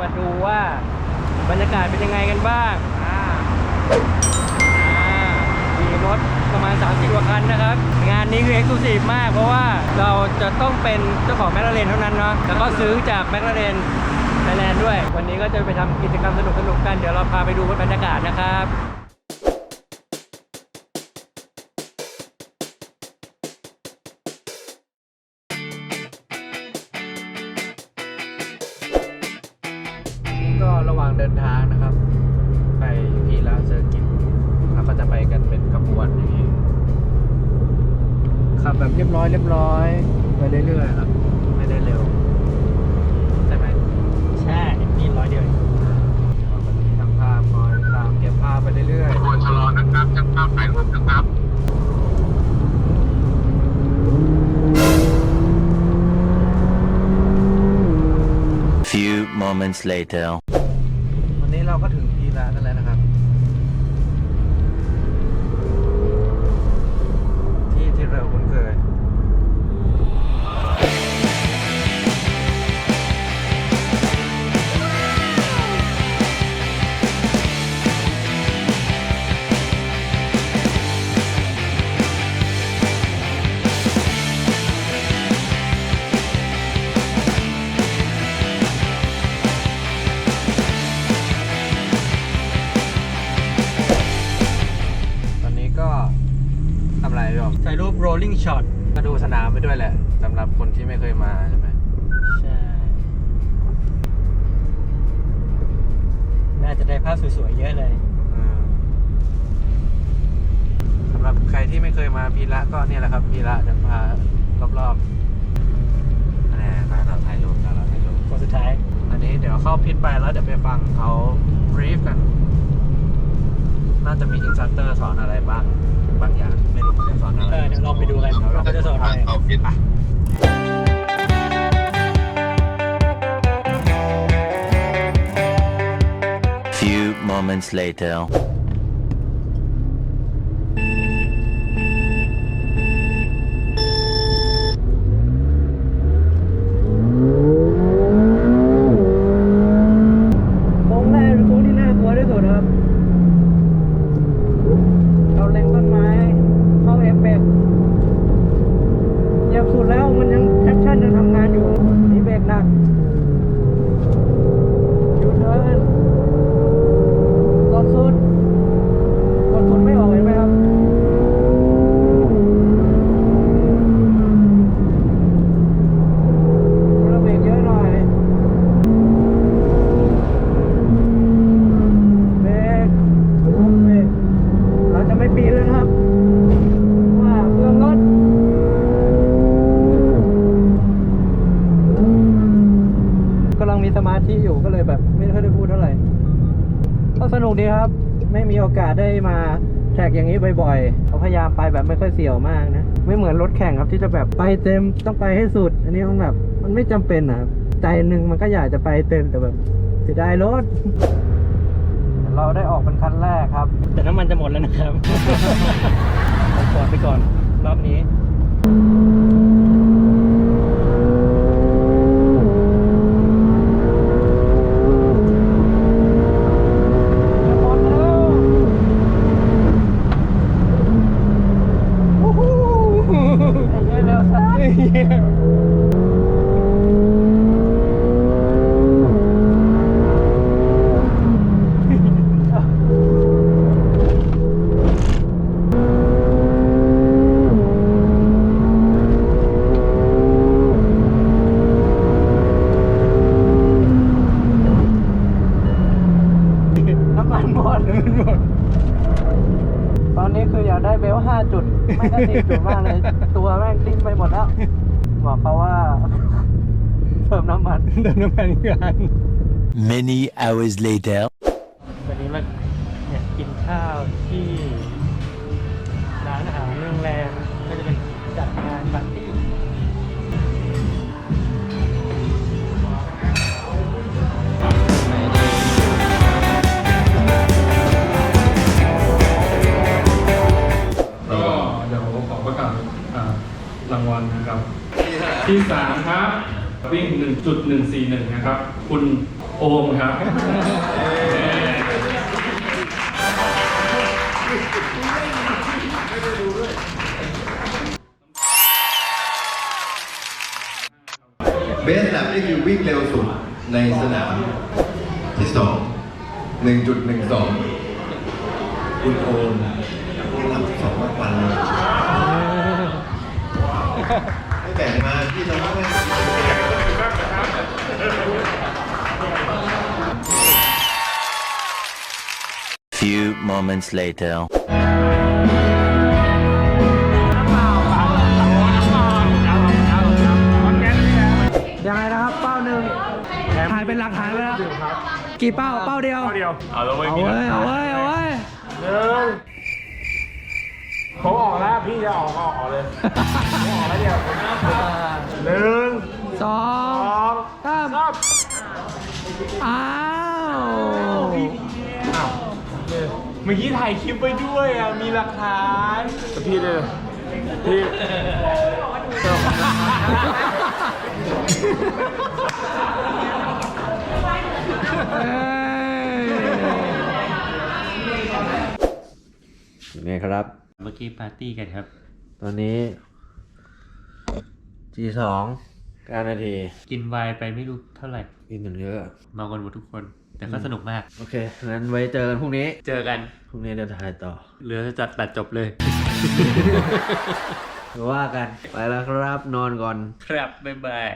มาดูว่าบรรยากาศเป็นยังไงกันบ้างอ่าอ่ามีรถประมาณ 30กว่าคันนะครับ งานนี้คือเอ็กซ์คลูซีฟมาก เพราะว่าเราจะต้องเป็นเจ้าของแมคลาเรนเท่านั้นเนาะแล้วก็ซื้อจากแมคลาเรนไทยแลนด์ด้วย วันนี้ก็จะไปทำกิจกรรมสนุกๆกัน เดี๋ยวเราพาไปดูบรรยากาศนะครับ เดินทางนะครับ ไปพีราเซอร์กิตเราก็จะไปกันเป็นขบวนอย่างนี้ขับแบบเรียบร้อยเรียบร้อยไปเรื่อยๆครับ ไม่ได้เร็ว ใช่ไหมใช่นี่ร้อยเดียวเองเราก็จะมีทางภาพคอยตามเก็บภาพไปเรื่อยควรชะลอนะครับช่างภาพถ่ายรูปนะครับ Few moments later. เราก็ถึงพีละกันแล้วนะครับ rolling shot ก็ดูสนามไปด้วยแหละสำหรับคนที่ไม่เคยมาใช่ไหมใช่ น่าจะได้ภาพสวยๆเยอะเลย อืมสำหรับใครที่ไม่เคยมาพีระก็เนี่ยแหละครับพีระเดี๋ยวพารอบๆอันนี้มาเราถ่ายรูปแล้วเราถ่ายรูปคนสุดท้าย อันนี้เดี๋ยวเข้าพิทไปแล้วเดี๋ยวไปฟังเขาบรีฟกัน น่าจะมีอินสตรัคเตอร์สอนอะไรบ้างบางอย่างไม่รู้จะสอนอะไร เออเดี๋ยวลองไปดูกันว่าเขาจะสอนอะไรเอาพิษ Few moments later. โค้งแรกเป็นโค้งที่น่ากลัวที่สุดครับ เราเล็งต้นไม้ เข้าเอฟเฟกต์เหยียบสุดแล้วมันยังแอคชั่นยังทำงานอยู่ นี่เบรกหนักยูเทิร์นกดสุดกดสุดไม่ออกเห็นไหมครับ เราเบรกเยอะหน่อย เบรกปุ๊บเบรกเราจะไม่ปีนเลยนะครับ ว่าเครื่องรถกำลังมีสมาธิอยู่ก็เลยแบบไม่ค่อยได้พูดเท่าไหร่ ก็สนุกดีครับ ไม่มีโอกาสได้มาแท็กอย่างนี้บ่อยๆเขาพยายามไปแบบไม่ค่อยเสี่ยวมากนะ ไม่เหมือนรถแข่งครับที่จะแบบไปเต็มต้องไปให้สุด อันนี้มันแบบมันไม่จำเป็นนะครับใจหนึ่งมันก็อยากจะไปเต็มแต่แบบเสียดายรถ เราได้ออกเป็นคันแรกครับ แต่น้ำมันจะหมดแล้วนะครับก่อนไปก่อนรอบนี้ จะหมดแล้ววู้ฮู้ไอ้เหี้ยเร็วสัสน้ำมันหมดน้ำมันหมด ตอนนี้คืออยากได้เบลห้าจุ ดไม่ก็สี่จุดมากเลย ตัวแม่งดิ้นไปหมดแล้วบอกเขาว่า เติมน้ำมัน เติมน้ำมันกัน Many hours later. วันนี้มาเนี่ยกินข้าวที่ นะครับ ที่สามครับวิ่ง 1.141 นะครับ คุณโอมครับ เบสแลบนี่คือวิ่งเร็วสุดในสนามที่สองหนึ่งจุดหนึ่งสองคุณโอมหลับสองวันเลย ไม่แบ่งมาพี่น้องไม่ Few moments later. ยังไงนะครับเป้าหนึ่งถ่ายเป็นหลักฐานแล้วกี่เป้าเป้าเดียว เดียว เอาแล้วเว้ยเอาเว้ยเอาเว้ยเอาเว้ย ผมออกแล้วพี่จะออกก็ออกเลยผมออกแล้วเดียวหนึ่งสอสองงสามสามอ้าวเมื่อกี้ถ่ายคลิปไว้ด้วยอะมีหลักฐานพี่เลยพี่เอ้ยไงครับ เมื่อกี้ปาร์ตี้กันครับ ตอนนี้ G2 9นาที กินไวน์ไปไม่รู้เท่าไหร่กินหนึ่งเยอะ เมากันหมดทุกคน แต่ก็สนุกมาก โอเค งั้นไว้เจอกันพรุ่งนี้ เจอกัน พรุ่งนี้เดี๋ยวถ่ายต่อ เหลือจะจัดตัดจบเลย ว่ากัน ไปแล้วครับ นอนก่อน ครับ บ๊ายบาย